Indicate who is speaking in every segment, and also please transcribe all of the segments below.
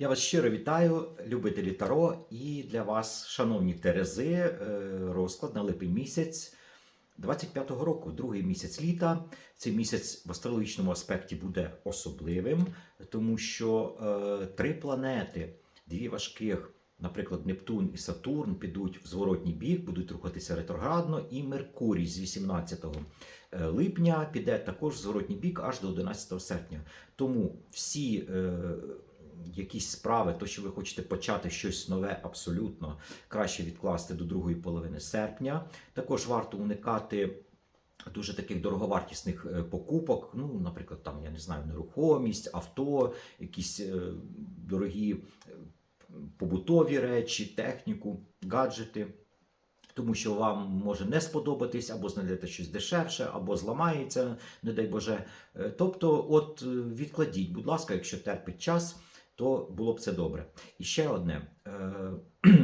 Speaker 1: Я вас щиро вітаю, любителі Таро, і для вас, шановні Терези, е, розклад на липень місяць 25-го року, другий місяць літа. Цей місяць в астрологічному аспекті буде особливим, тому що е, три планети, дві важких, наприклад, Нептун і Сатурн, підуть в зворотній бік, будуть рухатися ретроградно, і Меркурій з 18 е, липня піде також в зворотній бік аж до 11 серпня. Тому всі. е, якісь справи, то що ви хочете почати щось нове, абсолютно краще відкласти до другої половини серпня. Також варто уникати. Дуже таких дороговартісних е, покупок, ну, наприклад, там, я не знаю, нерухомість, авто, якісь е, дорогі е, побутові речі, техніку, гаджети. Тому що вам може не сподобатись, або знайдете щось дешевше, або зламається, не дай Боже. Тобто, от відкладіть, будь ласка, якщо терпить час, то було б це добре. І ще одне. Е,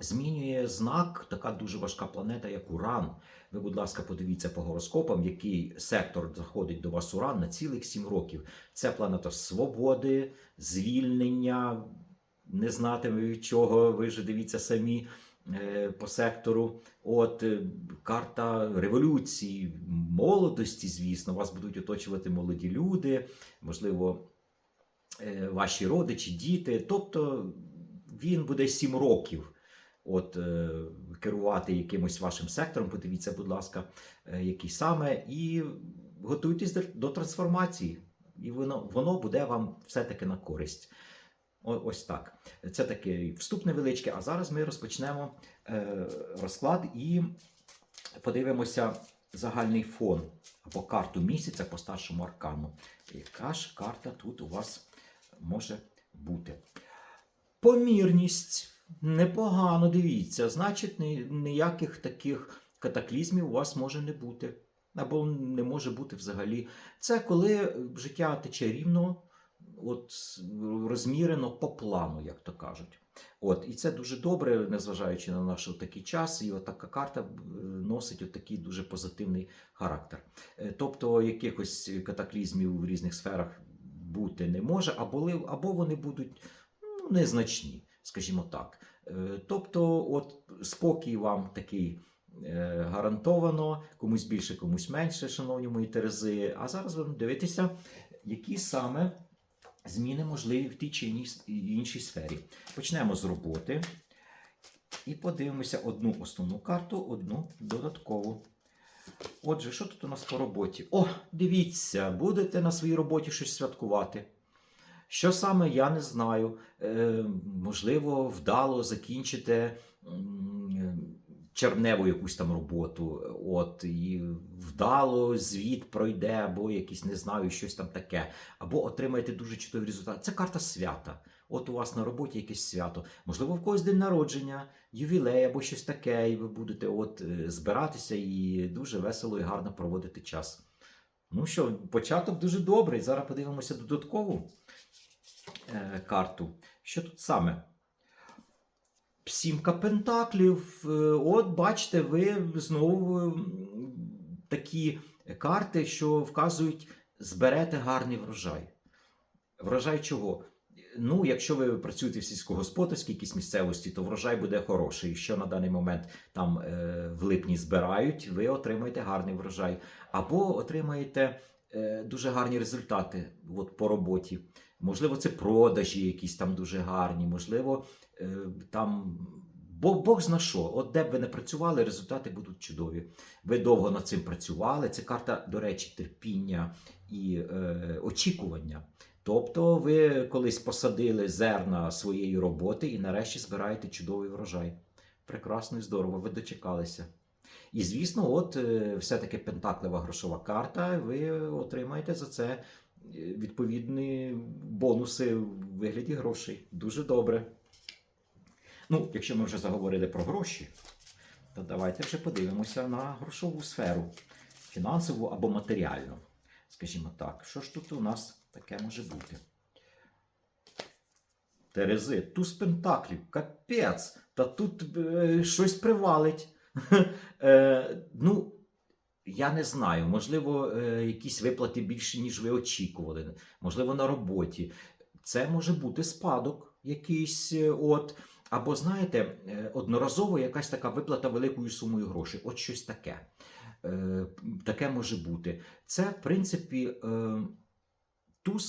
Speaker 1: Змінює знак така дуже важка планета, як Уран. Ви, будь ласка, подивіться по гороскопам, який сектор заходить до вас Уран на цілих сім років. Це планета свободи, звільнення, не знатиме від чого. Ви ж дивіться самі е, по сектору. От е, карта революції, молодості, звісно, вас будуть оточувати молоді люди, можливо, ваші родичі, діти. Тобто він буде сім років. От е, керувати якимось вашим сектором, подивіться, будь ласка, е, який саме, і готуйтесь до, трансформації, і воно, воно буде вам все-таки на користь. Ось так. Це такий вступ невеличкий. А зараз ми розпочнемо е, розклад і подивимося загальний фон або карту місяця по старшому аркану. Яка ж карта тут у вас може бути? Помірність. Непогано, дивіться. Значить, ніяких таких катаклізмів у вас може не бути. Або не може бути взагалі. Це коли життя тече рівно, от розмірено по плану, як то кажуть. От, і це дуже добре, незважаючи на наш такий час, і така карта е, носить от такий дуже позитивний характер. Е, Тобто якихось катаклізмів в різних сферах бути не може, або, або вони будуть ну, незначні, скажімо так. Е, Тобто, от спокій вам такий е, гарантовано, комусь більше, комусь менше, шановні мої Терези. А зараз будемо дивитися, які саме зміни можливі в тій чи іншій сфері. Почнемо з роботи і подивимося одну основну карту, одну додаткову. Отже, що тут у нас по роботі? О, дивіться, будете на своїй роботі щось святкувати. Що саме, я не знаю. Е, можливо, вдало закінчите черневу якусь там роботу. От, і вдало звіт пройде, або якийсь, не знаю, щось там таке. Або отримаєте дуже чудовий результат. Це карта свята. От у вас на роботі якесь свято. Можливо, в когось день народження, ювілей або щось таке, і ви будете от е, збиратися і дуже весело і гарно проводити час. Ну що, початок дуже добрий. Зараз подивимося додаткову е, карту. Що тут саме? Сімка пентаклів. Е, От, бачите, ви знову такі карти, що вказують, зберете гарний врожай. Врожай чого? Ну, якщо ви працюєте в сільськогосподарській якійсь місцевості, то врожай буде хороший. Що на даний момент там е, в липні збирають, ви отримаєте гарний врожай. Або отримаєте е, дуже гарні результати от, по роботі. Можливо, це продажі якісь там дуже гарні, можливо, е, там. Бог, Бог зна що, от де б ви не працювали, результати будуть чудові. Ви довго над цим працювали. Це карта, до речі, терпіння і е, очікування. Тобто ви колись посадили зерна своєї роботи і нарешті збираєте чудовий врожай. Прекрасно і здорово, ви дочекалися. І звісно, от е, все-таки пентаклева грошова карта, ви отримаєте за це е, відповідні бонуси в вигляді грошей. Дуже добре. Ну, якщо ми вже заговорили про гроші, то давайте вже подивимося на грошову сферу, фінансову або матеріальну. Скажімо так, що ж тут у нас таке може бути? Терези, туз пентаклів, капець, та тут е, щось привалить. е, ну, я не знаю, можливо, е, якісь виплати більше, ніж ви очікували, можливо, на роботі. Це може бути спадок якийсь, е, от, або, знаєте, е, одноразово якась така виплата великою сумою грошей. От щось таке. Е, Таке може бути. Це, в принципі, е,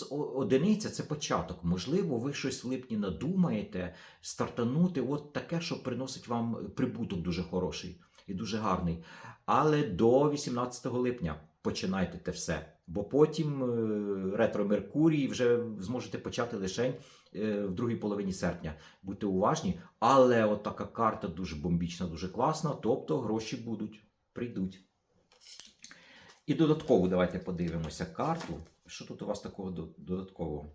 Speaker 1: о- одиниця це початок. Можливо, ви щось в липні надумаєте стартанути, от таке, що приносить вам прибуток дуже хороший і дуже гарний. Але до 18 липня починайте те все. Бо потім е, ретро Меркурій вже зможете почати лише е, в другій половині серпня. Будьте уважні, але от така карта дуже бомбічна, дуже класна, тобто гроші будуть, прийдуть. І додатково давайте подивимося карту. Що тут у вас такого додаткового?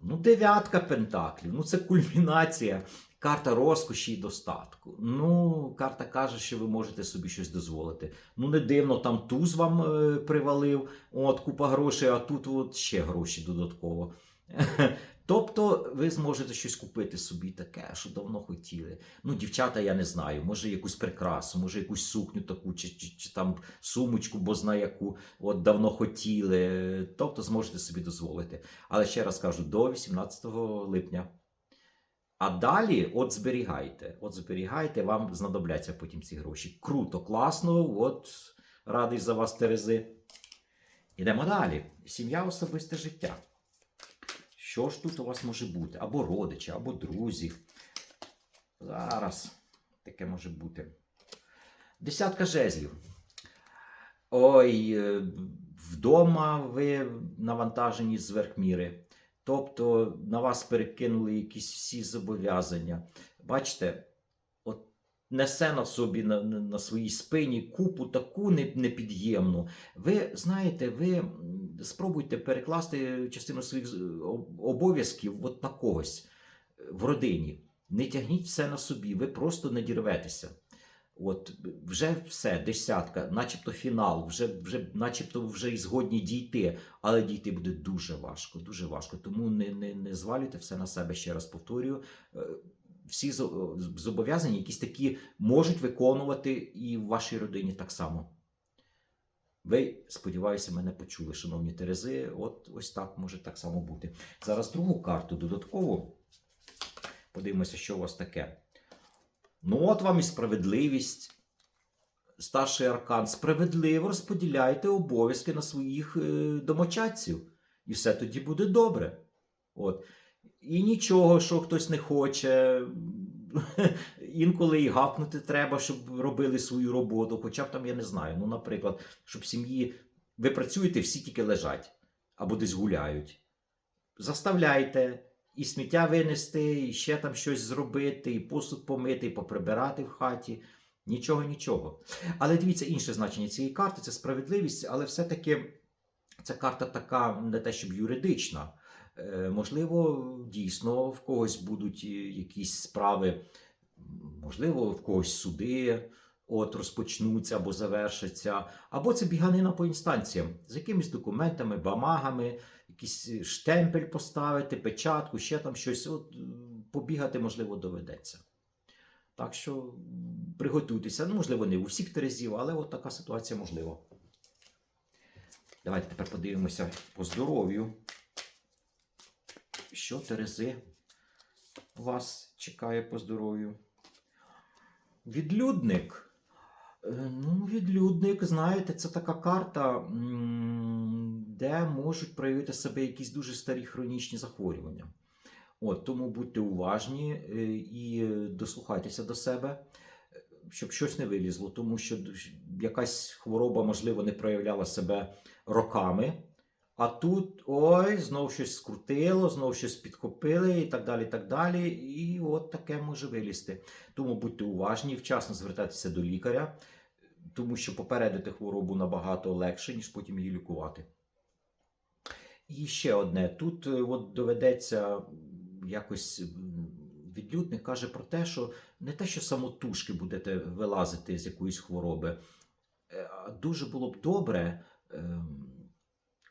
Speaker 1: Ну, дев'ятка пентаклів. Ну, це кульмінація. Карта розкоші і достатку. Ну, карта каже, що ви можете собі щось дозволити. Ну, не дивно, там туз вам е, привалив, от купа грошей, а тут от ще гроші додатково. Ви зможете щось купити собі таке, що давно хотіли. Ну, дівчата, я не знаю, може якусь прикрасу, може якусь сукню таку, чи, чи, чи там сумочку, бо зна яку от давно хотіли. Тобто зможете собі дозволити. Але ще раз кажу, до 18 липня. А далі, от зберігайте, от зберігайте, вам знадобляться потім ці гроші. Круто, класно, от радий за вас, Терези. Ідемо далі. Сім'я особисте життя. Що ж тут у вас може бути? Або родичі, або друзі. Зараз таке може бути. Десятка жезлів. Ой, е, вдома ви навантажені зверхміри. Тобто на вас перекинули якісь всі зобов'язання. Бачите, несе на собі на, на, своїй спині купу таку непід'ємну. Ви знаєте, ви спробуйте перекласти частину своїх обов'язків от на когось е, в родині. Не тягніть все на собі, ви просто не дірветеся. От вже все, десятка, начебто фінал, вже, вже, начебто вже і згодні дійти, але дійти буде дуже важко, дуже важко. Тому не, не, не звалюйте все на себе, ще раз повторюю. Всі зобов'язання, якісь такі можуть виконувати і в вашій родині так само. Ви, сподіваюся, мене почули, шановні Терези. От ось так може так само бути. Зараз другу карту додатково. Подивимося, що у вас таке. Ну, от вам і справедливість. Старший аркан. Справедливо розподіляйте обов'язки на своїх е, домочадців. І все тоді буде добре. От. І нічого, що хтось не хоче. Інколи і гапнути треба, щоб робили свою роботу. Хоча б там, я не знаю. Ну, наприклад, щоб сім'ї ви працюєте, всі тільки лежать або десь гуляють. Заставляйте і сміття винести, і ще там щось зробити, і посуд помити, і поприбирати в хаті. Нічого, нічого. Але дивіться, інше значення цієї карти це справедливість, але все-таки ця карта така не те, щоб юридична. Е, Можливо, дійсно в когось будуть е, якісь справи, можливо, в когось суди от розпочнуться або завершаться, або це біганина по інстанціям з якимись документами, бамагами, якийсь штемпель поставити, печатку, ще там щось. От, е, побігати, можливо, доведеться. Так що приготуйтеся. Ну, можливо, не у всіх терезів, але от така ситуація можлива. Давайте тепер подивимося по здоров'ю. Що Терези вас чекає по здоров'ю? Відлюдник. Е, Ну, відлюдник, знаєте, це така карта, де можуть проявити себе якісь дуже старі хронічні захворювання. От, тому будьте уважні е, і дослухайтеся до себе, щоб щось не вилізло, тому що якась хвороба, можливо, не проявляла себе роками. А тут ой, знов щось скрутило, знов щось підхопили і так далі. І так далі. І от таке може вилізти. Тому будьте уважні, вчасно звертайтеся до лікаря, тому що попередити хворобу набагато легше, ніж потім її лікувати. І ще одне: тут е, от доведеться якось відлюдник каже про те, що не те, що самотужки будете вилазити з якоїсь хвороби, е, а дуже було б добре.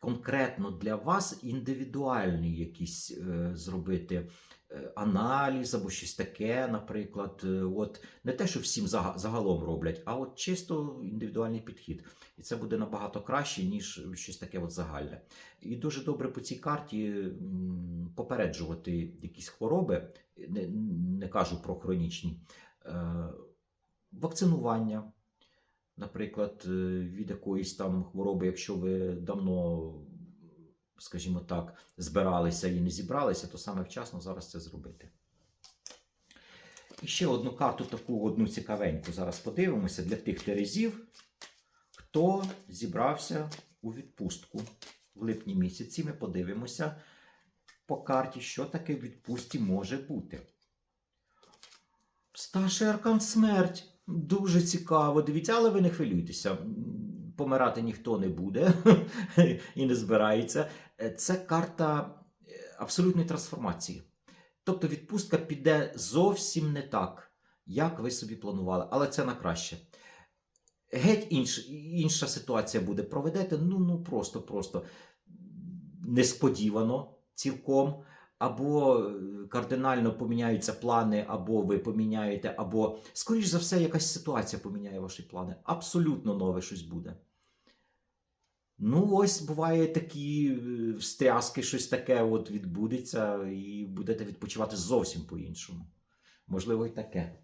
Speaker 1: Конкретно для вас індивідуальний якийсь е, зробити е, аналіз або щось таке, наприклад. Е, От не те, що всім загалом роблять, а от чисто індивідуальний підхід. І це буде набагато краще, ніж щось таке от загальне. І дуже добре по цій карті попереджувати якісь хвороби, не, не кажу про хронічні. Е, Вакцинування, наприклад, е, від якоїсь там хвороби, якщо ви давно, скажімо так, збиралися і не зібралися, то саме вчасно зараз це зробити. І ще одну карту, таку одну цікавеньку. Зараз подивимося для тих терезів, хто зібрався у відпустку в липні місяці. Ми подивимося по карті, що таке в відпустці може бути. Старший аркан смерть. Дуже цікаво. Дивіться, але ви не хвилюйтеся. Помирати ніхто не буде і не збирається. Е, Це карта е, абсолютної трансформації. Тобто відпустка піде зовсім не так, як ви собі планували, але це на краще. Геть інш, інша ситуація буде. Проведете ну, ну просто, просто несподівано цілком, або е, кардинально поміняються плани, або ви поміняєте, або, скоріш за все, якась ситуація поміняє ваші плани. Абсолютно нове щось буде. Ну, ось буває такі е, встряски, щось таке от відбудеться, і будете відпочивати зовсім по-іншому. Можливо, і таке.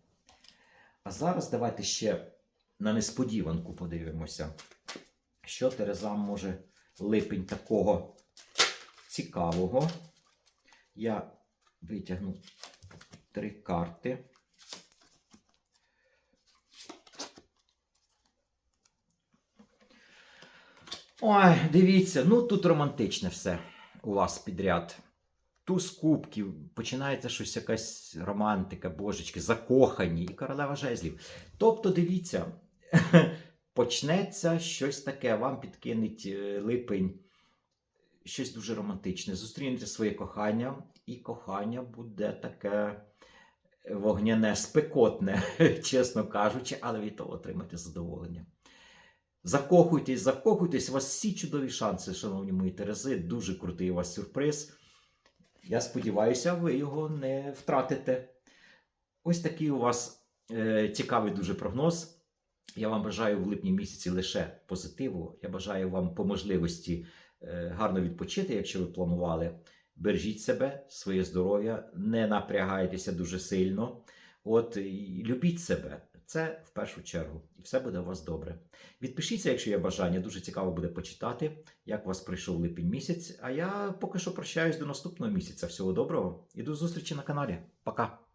Speaker 1: А зараз давайте ще на несподіванку подивимося, що Терезам може липень такого цікавого. Я витягну три карти. Ой, дивіться, ну тут романтичне все у вас підряд. Туз кубків, починається щось якась романтика, божечки, закохані і королева жезлів. Тобто, дивіться, почнеться щось таке, вам підкинеть е, липень, щось дуже романтичне. Зустрінете своє кохання, і кохання буде таке вогняне, спекотне, чесно кажучи, але від того отримаєте задоволення. Закохуйтесь, закохуйтесь, у вас всі чудові шанси, шановні мої Терези. Дуже крутий у вас сюрприз. Я сподіваюся, ви його не втратите. Ось такий у вас е, цікавий дуже прогноз. Я вам бажаю в липні місяці лише позитиву. Я бажаю вам по можливості е, гарно відпочити, якщо ви планували. Бережіть себе, своє здоров'я, не напрягайтеся дуже сильно. От, любіть себе. Це в першу чергу. І все буде у вас добре. Відпишіться, якщо є бажання. Дуже цікаво буде почитати, як у вас прийшов липень місяць. А я поки що прощаюсь до наступного місяця. Всього доброго і до зустрічі на каналі. Пока!